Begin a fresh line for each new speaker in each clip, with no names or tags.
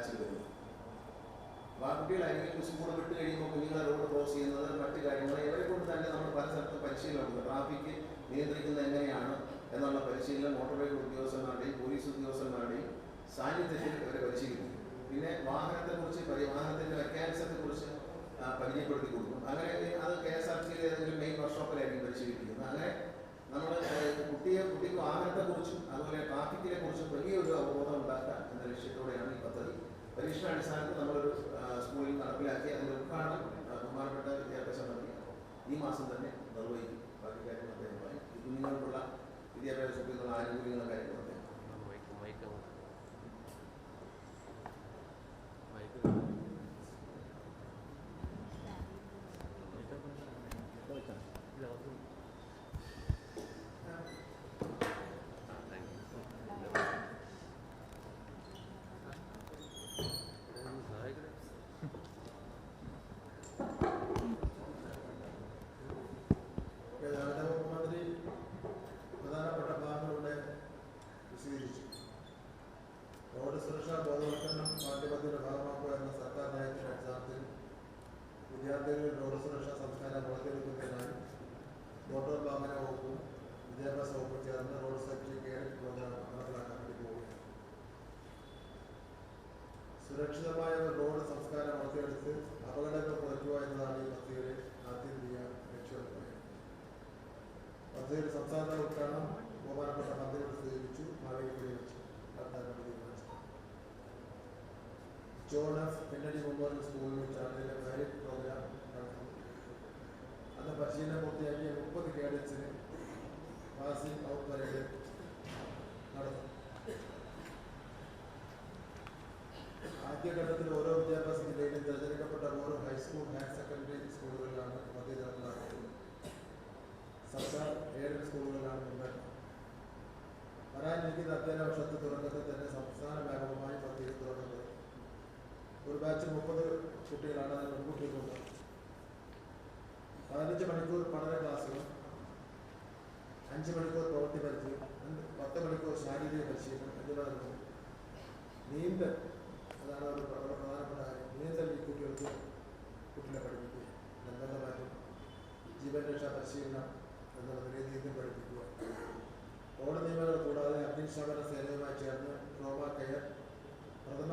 ബാച്ചിൽ വരുന്നത് അപ്പോൾ ആ കുട്ടികളായിരിക്കും സ്കൂൾ വിട്ട് കഴിയുമ്പോൾ കുഞ്ഞുങ്ങളെ റോഡ് ക്രോസ് ചെയ്യുന്നത് മറ്റു കാര്യങ്ങൾ ഇവരെ കൊണ്ട് തന്നെ നമ്മൾ പല സ്ഥലത്തും പരിശീലനമുണ്ട് ട്രാഫിക് നിയന്ത്രിക്കുന്നത് എങ്ങനെയാണ് എന്നുള്ള പരിശീലനം മോട്ടോർ വെഹിക്കിൾ ഉദ്യോഗസ്ഥന്മാരുടെയും പോലീസ് ഉദ്യോഗസ്ഥന്മാരുടെയും സാന്നിധ്യത്തിൽ ഇവരെ പരിശീലിക്കും പിന്നെ വാഹനത്തെക്കുറിച്ച് വാഹനത്തിന്റെ മെക്കാനിസത്തെക്കുറിച്ച് കുറിച്ച് പരിചയപ്പെടുത്തി കൊടുക്കും. അങ്ങനെ അത് കെ എസ് ആർ സിയിലെ ഏതെങ്കിലും മെയിൻ വർക്ക്ഷോപ്പിലായിരിക്കും പരിശീലിപ്പിക്കുന്നത്. അങ്ങനെ നമ്മൾ കുട്ടിയെ കുട്ടിക്ക് വാഹനത്തെക്കുറിച്ചും അതുപോലെ ട്രാഫിക്കിനെ കുറിച്ചും വലിയൊരു അവബോധം ഉണ്ടാക്കുക എന്ന ലക്ഷ്യത്തോടെയാണ് ഈ പദ്ധതി പരീക്ഷണാടിസ്ഥാനത്തിൽ നമ്മളൊരു സ്കൂളിൽ നടപ്പിലാക്കി അതിന്റെ ഉദ്ഘാടനം ബഹുമാനപ്പെട്ട വിദ്യാഭ്യാസ മന്ത്രി ഈ മാസം തന്നെ നിർവഹിക്കും. ബാക്കി കാര്യങ്ങൾ അദ്ദേഹം പറയും. ഈ കുഞ്ഞുങ്ങൾക്കുള്ള വിദ്യാഭ്യാസത്തിൽ നിന്നുള്ള ആനുകൂല്യങ്ങളും കാര്യങ്ങളും അദ്ദേഹം
ജോൺ എഫ് കെന്നഡി സ്കൂളിൽ വെച്ചാണ് മെറിറ്റ് പ്രോഗ്രാം നടത്തുന്നത് അത് പരിശീലനം പൂർത്തിയാക്കിയ മുപ്പത് കേഡറ്റ്സിന് പാസിംഗ് ഔട്ട് പരേഡ് നടന്നു. ആദ്യഘട്ടത്തിൽ ഓരോ വിദ്യാഭ്യാസ ബാച്ച് മുപ്പത് കുട്ടികളാണ് അതിന് പെൺകുട്ടികളുണ്ട് പതിനഞ്ച് മണിക്കൂർ പഠന ക്ലാസ്സുകൾ അഞ്ച് മണിക്കൂർ പ്രവൃത്തി പരിചയം പത്ത് മണിക്കൂർ ശാരീരിക പരിശീലനം എന്നിവ നൽകുന്നു നീന്തൽ അതാണ് ഒരു പ്രധാനപ്പെട്ട കാര്യം. നീന്തൽ ഈ കുട്ടികൾക്ക് കുട്ടികളെ പഠിപ്പിക്കുക. നിർബന്ധമായിട്ടും ജീവൻ രക്ഷാ പരിശീലനം എന്നുള്ള നിലയിൽ നീന്തൽ പഠിപ്പിക്കുക. റോഡ് നിയമങ്ങൾ കൂടാതെ അഗ്നിശമന സേനയുമായി ചേർന്ന് ട്രോമ കെയർ പ്രഥമ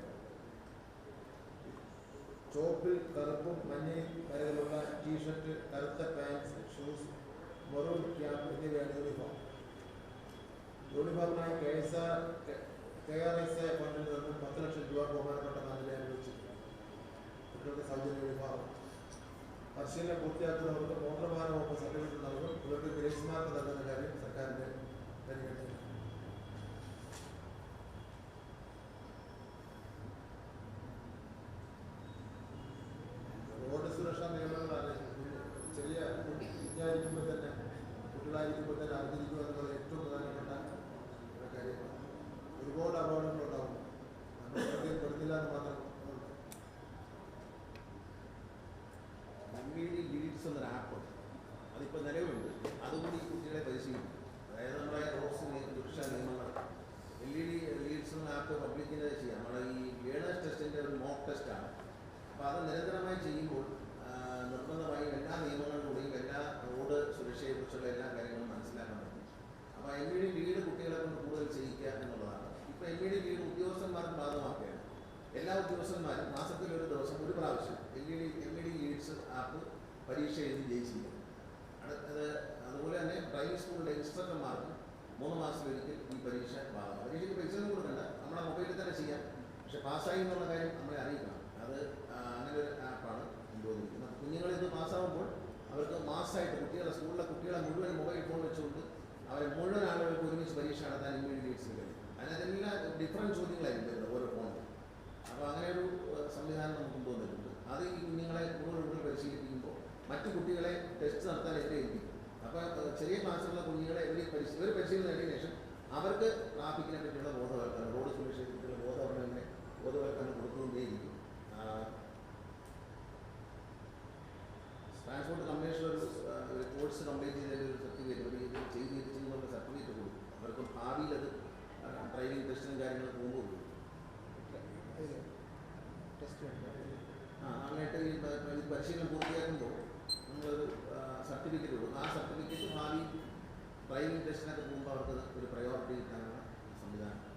ചോപ്പിൽ കറുപ്പും മഞ്ഞയും കരകളുള്ള ടീഷർട്ട് കറുത്ത പാൻസ് ഷൂസ് മെറൂൺ ക്യാപ് എന്നിവയാണ് uniform. യൂണിഫോമിനായി K S R K R S A ഫണ്ടിൽ നിന്നും പത്ത് ലക്ഷം രൂപ ബഹുമാനപ്പെട്ട മന്ത്രി അനുവദിച്ചിട്ടുണ്ട് കുട്ടികൾക്ക് സൗജന്യ യൂണിഫോം. പരിശീലനം പൂർത്തിയാക്കുന്നവർക്ക് മോട്ടോർ വാഹന വകുപ്പ് സർട്ടിഫിക്കറ്റ് നൽകും. ഇവർക്ക് ഗ്രേസ് മാർക്ക് നൽകുന്ന കാര്യം സർക്കാരിന്റെ പരിഗണനയിൽ റോഡ് സുരക്ഷാ നിയമങ്ങളാണ് കുഞ്ഞ് ചെറിയ കുഞ്ഞായിരിക്കുമ്പോൾ തന്നെ കുട്ടികളായിരിക്കുമ്പോൾ തന്നെ അറിഞ്ഞിരിക്കുക എന്നുള്ളത് ഏറ്റവും പ്രധാനപ്പെട്ട ഒരു കാര്യമാണ് ഒരുപാട് അപകടങ്ങളുണ്ടാവും നമ്മൾ ശ്രദ്ധയിൽപ്പെടുത്തില്ല എന്ന് മാത്രം ഉള്ളൂ.
എംബിഡി ലീഡ്സ് എന്നൊരു ആപ്പ് അതിപ്പോൾ നിലവിലുണ്ട് അതുകൂടി ഈ കുട്ടികളെ പരിശീലിക്കും അതായത് നമ്മുടെ റോഡ്സ് സുരക്ഷാ നിയമങ്ങൾ എൽ ഇ ഡി ലീഡ്സ് എന്ന ആപ്പ് പബ്ലിക്കിന്റെ ചെയ്യാം നമ്മുടെ ഈ ലേണേഴ്സ് ടെസ്റ്റിന്റെ ഒരു മോക്ക് ടെസ്റ്റാണ് അപ്പോൾ അത് നിരന്തരമായി ചെയ്യുമ്പോൾ നിർബന്ധമായും എല്ലാ നിയമങ്ങളിലൂടെയും എല്ലാ റോഡ് സുരക്ഷയെക്കുറിച്ചുള്ള എല്ലാ കാര്യങ്ങളും മനസ്സിലാക്കാൻ പറ്റും. അപ്പോൾ എം ഇ ഡി ലീഡ് കുട്ടികളെ കൊണ്ട് കൂടുതൽ ചെയ്യിക്കുക എന്നുള്ളതാണ്. ഇപ്പോൾ എം ഇ ഡി ലീഡ് ഉദ്യോഗസ്ഥന്മാർക്ക് ബാധകമാക്കുകയാണ്. എല്ലാ ഉദ്യോഗസ്ഥന്മാരും മാസത്തിൽ ഒരു ദിവസം ഒരു പ്രാവശ്യം L E D M E D leads app പരീക്ഷ എഴുതി ജയിച്ചിരിക്കും അടുത്തത് അതുപോലെ തന്നെ പ്രൈവറ്റ് സ്കൂളിലെ ഇൻസ്ട്രക്ടർമാർക്ക് മൂന്ന് മാസത്തിലൊരിക്കൽ ഈ പരീക്ഷ ഭാഗം പരീക്ഷയ്ക്ക് പൈസ കൊടുക്കണ്ട. നമ്മുടെ മൊബൈലിൽ തന്നെ ചെയ്യാം. പക്ഷെ പാസ്സായി എന്നുള്ള കാര്യം നമ്മളെ അറിയിക്കണം. അത് അങ്ങനെ ഒരു ആപ്പാണ് കൊണ്ടുവന്നിരിക്കുന്നത്. കുഞ്ഞുങ്ങളിൽ ഇത് പാസ്സാകുമ്പോൾ അവർക്ക് മാസ്സായിട്ട് കുട്ടികളെ സ്കൂളിലെ കുട്ടികളെ മുഴുവൻ മൊബൈൽ ഫോൺ വെച്ചുകൊണ്ട് അവരെ മുഴുവൻ ആളുകൾക്ക് ഒരുമിച്ച് പരീക്ഷ നടത്താൻ ഇമ്മീഡിയറ്റ്സ് കഴിയും അതിനകത്തെല്ലാം ഡിഫറന്റ് ചോദ്യങ്ങളായിരിക്കും വരുന്നത് ഓരോ ഫോണിൽ അപ്പോൾ അങ്ങനെ ഒരു സംവിധാനം നമുക്ക് കൊണ്ടുവന്നിട്ടുണ്ട്. അത് ഈ കുഞ്ഞുങ്ങളെ കൂടുതൽ കൂടുതൽ പരിശീലിപ്പിക്കും മറ്റു കുട്ടികളെ ടെസ്റ്റ് നടത്താൻ എന്നെ ഏൽപ്പിക്കും അപ്പോൾ ചെറിയ ക്ലാസ്സിലുള്ള കുഞ്ഞുങ്ങളെ ഇവർ പരിശീ ഇവർ പരിശീലനം നേടിയതിനു ശേഷം അവർക്ക് ട്രാഫിക്കിനെ പറ്റിയുള്ള ബോധവൽക്കരണം റോഡ് സുരക്ഷയെ പറ്റിയുള്ള ബോധവൽക്കരണം ബോധവൽക്കരണം കൊടുക്കുകയും ആ, ട്രാൻസ്പോർട്ട് കമ്മീഷൻ ഒരു കോഴ്സ് കംപ്ലീറ്റ് ചെയ്തതിന്റെ ഒരു സർട്ടിഫിക്കറ്റ് ഇത് ചെയ്ത് ചെയ്യുന്നുള്ള സർട്ടിഫിക്കറ്റ് കൊടുക്കും അവർക്ക് ഭാവിയിൽ അത് ഡ്രൈവിംഗ് ടെസ്റ്റിനും കാര്യങ്ങളും പോകുമ്പോൾ കൊടുക്കും ആ അങ്ങനെയായിട്ട് ഈ ഇത് പരിശീലനം പൂർത്തിയാക്കുമ്പോൾ നമ്മളൊരു സർട്ടിഫിക്കറ്റ് കൊടുക്കും. ആ സർട്ടിഫിക്കറ്റ് ഭാവി ഡ്രൈവിംഗ് ടെസ്റ്റിനൊക്കെ പോകുമ്പോൾ അവർക്ക് ഒരു പ്രയോറിറ്റി കിട്ടാനുള്ള സംവിധാനം.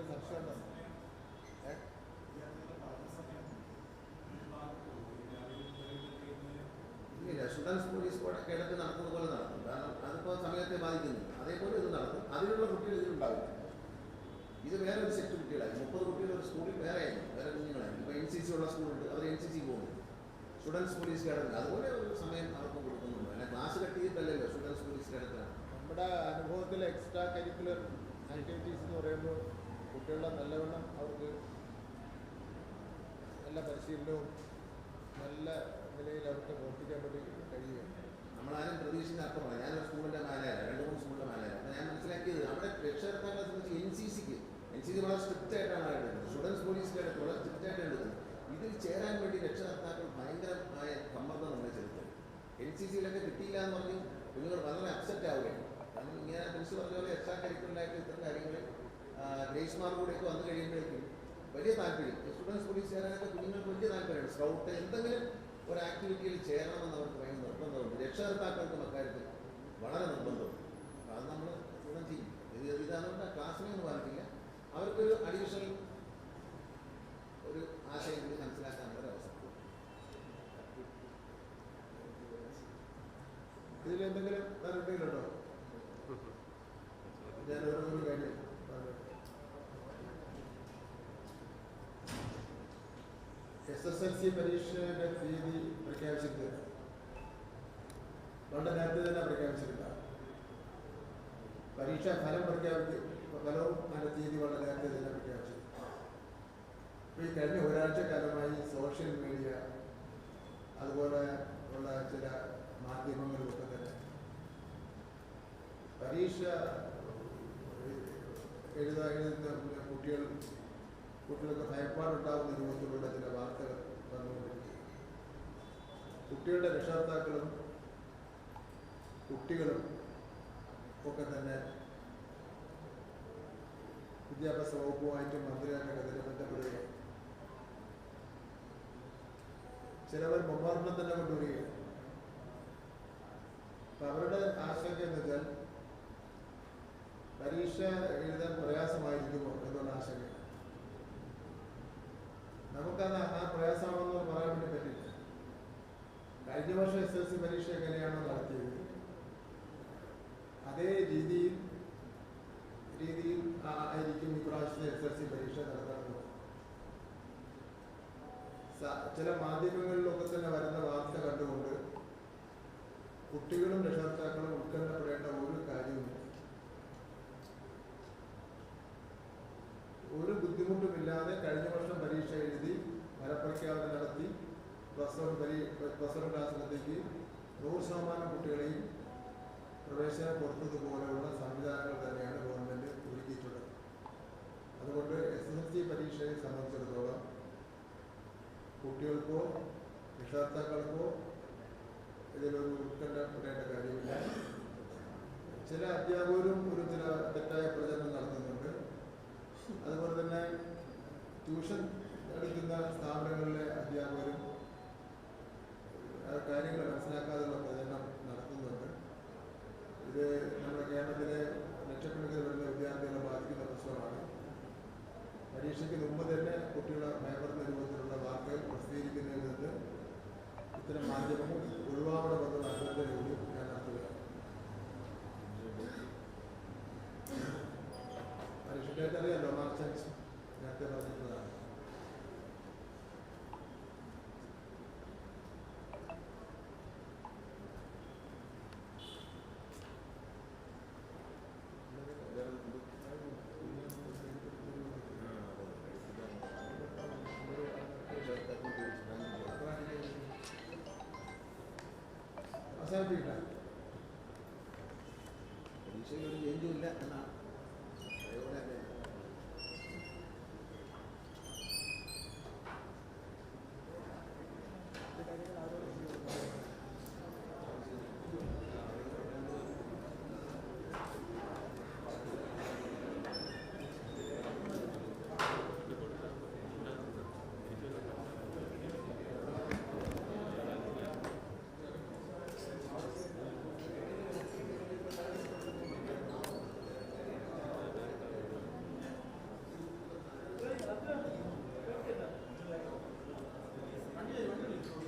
എന്തെങ്കിലും സംശയം ഉണ്ടോ?
ഇല്ല സ്റ്റുഡൻസ് പോലീസ് കോടൊക്കെ ഇടയ്ക്ക് നടക്കുന്നത് പോലെ നടക്കും. കാരണം അതിപ്പോൾ സമയത്തെ ബാധിക്കുന്നില്ല അതേപോലെ ഇത് നടക്കും. അതിനുള്ള കുട്ടികൾ ഇതിലുണ്ടാവില്ല ഇത് വേറെ ഒരു സെറ്റ് കുട്ടികളായി. മുപ്പത് കുട്ടികൾ ഒരു സ്കൂളിൽ വേറെ ആയിരുന്നു. വേറെ കുഞ്ഞുങ്ങളായിരുന്നു ഇപ്പോൾ എൻ സി സി ഉള്ള സ്കൂളുണ്ട് അവർ എൻ സി സി പോകുന്നു. സ്റ്റുഡൻസ് പോലീസ് കേഡറിൽ അതുപോലെ ഒരു സമയം അവർക്ക് കൊടുക്കുന്നുണ്ട്. അല്ല ക്ലാസ് കട്ട് ചെയ്തിട്ടല്ലല്ലോ സ്റ്റുഡൻസ് പോലീസ് കേഡറിലാണ്
നമ്മുടെ അനുഭവത്തിൽ എക്സ്ട്രാ കരിക്കുലർ ആക്ടിവിറ്റീസ് എന്ന് പറയുമ്പോൾ കുട്ടികളുടെ നല്ലവണ്ണം അവർക്ക് നല്ല പരിശീലനവും നല്ല നിലയിൽ അവർക്ക് പ്രവർത്തിക്കാൻ വേണ്ടി കഴിയുകയാണ്.
നമ്മളാരും പ്രതീക്ഷിക്കുന്ന അപ്പുറമാണ് ഞാനൊരു സ്കൂളിന്റെ മാനേജർ രണ്ട് മൂന്ന് സ്കൂളിന്റെ മാനേജർ അപ്പോൾ ഞാൻ മനസ്സിലാക്കിയത് അവിടെ രക്ഷകർത്താക്കളെ സംബന്ധിച്ച് എൻ സി സിക്ക് എൻ സി സി വളരെ സ്ട്രിക്റ്റ് ആയിട്ടാണ് എടുക്കുന്നത് സ്റ്റുഡൻസ് പോലീസ് കേഡറ്റ് വളരെ സ്ട്രിക്റ്റ് ആയിട്ടാണ് എടുക്കുന്നത് ഇതിൽ ചേരാൻ വേണ്ടി രക്ഷകർത്താക്കൾ ഭയങ്കരമായ സമ്മർദ്ദം നമ്മൾ ചെലുത്തുന്നത് എൻ സി സിയിലൊക്കെ കിട്ടിയില്ല എന്ന് പറഞ്ഞ് കുഞ്ഞുങ്ങൾ വളരെ അപ്സെറ്റ് ആവുകയാണ്. കാരണം ഇങ്ങനെ പ്രിൻസിപ്പൽ പറഞ്ഞ പോലെ എക്സ്ട്രാ കരിക്കുലറായിട്ട് ഇത്തരം കാര്യങ്ങൾ ഗ്രേസ് ഒക്കെ വന്നു കഴിയുമ്പോഴേക്കും വലിയ താല്പര്യം. സ്റ്റുഡൻസ് കൂടി ചേരാനൊക്കെ കുഞ്ഞുങ്ങൾക്ക് വലിയ താല്പര്യമാണ്. സ്കൗട്ട് എന്തെങ്കിലും ഒരു ആക്ടിവിറ്റിയിൽ ചേരണമെന്ന് അവർക്ക് ഭയങ്കര നിർബന്ധമുണ്ട്. രക്ഷകർത്താക്കൾക്കും അക്കാര്യത്തിൽ വളരെ നിർബന്ധമുണ്ട്. അത് നമ്മൾ ഗുണം ചെയ്യും. ഇത് ഇതാണെന്ന് ക്ലാസ്സിനെ ഒന്നും പറഞ്ഞില്ല അവർക്കൊരു അഡീഷണൽ ഒരു ആശയം കൂടി മനസ്സിലാക്കാനുള്ള ഒരു അവസരം.
ഇതിൽ എന്തെങ്കിലും ഒരു ഒരു കാര്യം എസ് എസ് എൽ സി പരീക്ഷയുടെ തീയതി പ്രഖ്യാപിച്ചിട്ടില്ല വളരെ നേരത്തെ തന്നെ പ്രഖ്യാപിച്ചിട്ടില്ല പരീക്ഷാ ഫലം പ്രഖ്യാപിക്കും ഫലവും അതിന്റെ തീയതി വളരെ നേരത്തെ തന്നെ പ്രഖ്യാപിച്ചു ഇപ്പോൾ ഈ കഴിഞ്ഞ ഒരാഴ്ച കാലമായി സോഷ്യൽ മീഡിയ അതുപോലെ ഉള്ള ചില മാധ്യമങ്ങളിലൊക്കെ തന്നെ. പരീക്ഷ എഴുതാ എഴുതുന്ന കുട്ടികൾ കുട്ടികൾക്ക് ഭയപ്പാടുണ്ടാകുന്ന രൂപത്തിലുള്ള ചില വാർത്തകൾ വന്നുകൊണ്ടിരിക്കുന്നു കുട്ടികളുടെ രക്ഷകർത്താക്കളും കുട്ടികളും ഒക്കെ തന്നെ വിദ്യാഭ്യാസ വകുപ്പുമായിട്ടും മന്ത്രിയായിട്ടൊക്കെ തന്നെ ബന്ധപ്പെടുകയും ചിലവർ ബൊമ്പാർഡിനെ തന്നെ കൊണ്ടുവരികയാണ് അവരുടെ ആശങ്ക എന്ന് വെച്ചാൽ പരീക്ഷ എഴുതാൻ പ്രയാസമായിരിക്കുമോ എന്നുള്ള ആശങ്ക നമുക്കത് ആ പ്രയാസമാണെന്ന് പറയാൻ വേണ്ടി പറ്റില്ല. കഴിഞ്ഞ വർഷം എസ് എസ് സി പരീക്ഷ എങ്ങനെയാണോ നടത്തിയത്? അതേ രീതിയിൽ രീതിയിൽ ആയിരിക്കും ഇപ്രാവശ്യത്തെ എസ് എസ് സി പരീക്ഷ നടത്താറുള്ളത് ചില മാധ്യമങ്ങളിലൊക്കെ തന്നെ വരുന്ന വാർത്ത കണ്ടുകൊണ്ട് കുട്ടികളും രക്ഷകർത്താക്കളും ഉത്കണ്ഠപ്പെടേണ്ട ഒരു കാര്യവുമില്ല ഒരു ബുദ്ധിമുട്ടുമില്ലാതെ കഴിഞ്ഞ വർഷം പരീക്ഷ എഴുതി ഫലപ്രഖ്യാപനം നടത്തി പ്ലസ് പരി വൺ ക്ലാസ്സിലത്തേക്ക് നൂറ് ശതമാനം കുട്ടികളെയും പ്രവേശനം കൊടുത്തതുപോലെയുള്ള സംവിധാനങ്ങൾ തന്നെയാണ് ഗവൺമെന്റ് ഒരുക്കിയിട്ടുള്ളത്. അതുകൊണ്ട് എസ് എസ് എൽ സി പരീക്ഷയെ സംബന്ധിച്ചിടത്തോളം കുട്ടികൾക്കോ രക്ഷകർത്താക്കൾക്കോ ഇതിലൊരു ഉത്കണ്ഠപ്പെടേണ്ട കാര്യമില്ല. ചില അധ്യാപകരും ഒരു ചില തെറ്റായ പ്രചരണം നടത്തുന്നുണ്ട്. അതുപോലെ തന്നെ ട്യൂഷൻ എടുക്കുന്ന സ്ഥാപനങ്ങളിലെ അധ്യാപകരും കാര്യങ്ങൾ മനസ്സിലാക്കാതെയുള്ള പ്രചരണം നടത്തുന്നുണ്ട്. ഇത് നമ്മുടെ കേരളത്തിലെ ലക്ഷക്കണക്കിന് വരുന്ന വിദ്യാർത്ഥികളെ ബാധിക്കുന്ന പ്രശ്നമാണ്. പരീക്ഷയ്ക്ക് മുമ്പ് തന്നെ കുട്ടികളെ ഭയപ്പെടുന്ന രൂപത്തിലുള്ള വാർത്തകൾ പ്രസിദ്ധീകരിക്കുന്നതിൽ നിന്ന് ഇത്തരം മാധ്യമങ്ങൾ ഒഴിവാക്കണമെന്നുള്ള അഭ്യർത്ഥന കൂടി ഞാൻ നടത്തുകയാണ്. ഡേറ്റ് അറിയാമല്ലോ മാർച്ച് അഞ്ച് നേരത്തെ പറഞ്ഞിട്ടുള്ളതാണ് അവസാനിപ്പിക്കട്ടെ
പരീക്ഷയിൽ ഒരു ചേഞ്ചും ഇല്ല എന്നാണ് അതേപോലെ തന്നെ